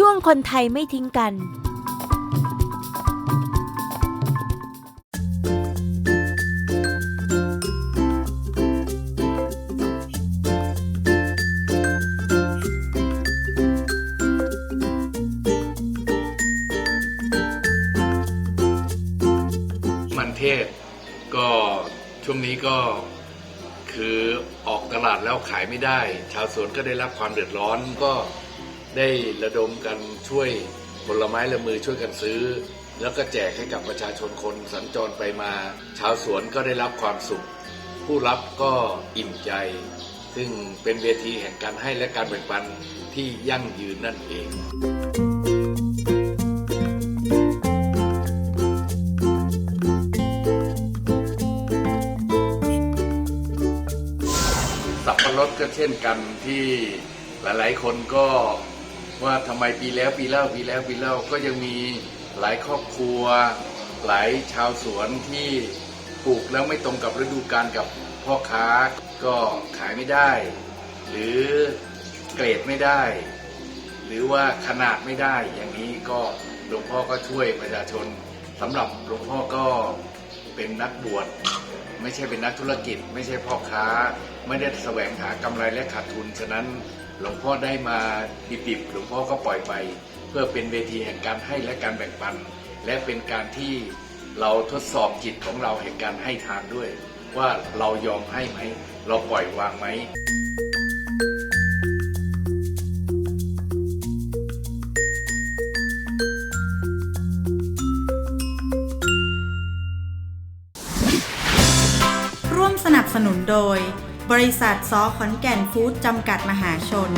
ช่วงคนไทยไม่ทิ้งกัน มันเทศก็ช่วงนี้ก็คือออกตลาดแล้วขายไม่ได้ ชาวสวนก็ได้รับความเดือดร้อนก็ ได้ระดมกันช่วยผลไม้ละมือช่วยกันซื้อ แล้วก็แจกให้กับประชาชนคนสัญจรไปมา ชาวสวนก็ได้รับความสุข ผู้รับก็อิ่มใจ ซึ่งเป็นเวทีแห่งการให้และการแบ่งปันที่ยั่งยืนนั่นเองสับปะรดก็เช่นกันที่หลายๆ คนก็ ว่าทำไมปีแล้วปีเล่าปีแล้วปีเล่าก็ยังมีหลายครอบครัว หลายชาวสวนที่ปลูกแล้วไม่ตรงกับฤดูกาลกับพ่อค้าก็ขายไม่ได้ หรือเกรดไม่ได้ หรือว่าขนาดไม่ได้ อย่างนี้ก็หลวงพ่อก็ช่วยประชาชนสำหรับหลวงพ่อก็ เป็นนักบวชไม่ใช่เป็นนักธุรกิจ ไม่ใช่พ่อค้า ไม่ได้แสวงหากำไรและขาดทุน ฉะนั้นหลวงพ่อได้มาดิบๆหลวงพ่อก็ปล่อยไป เพื่อเป็นเวทีแห่งการให้และการแบ่งปัน และเป็นการที่เราทดสอบจิตของเราแห่งการให้ทานด้วย ว่าเรายอมให้ไหม เราปล่อยวางไหม สนับสนุนโดย บริษัทซอขอนแก่นฟู้ดจำกัดมหาชน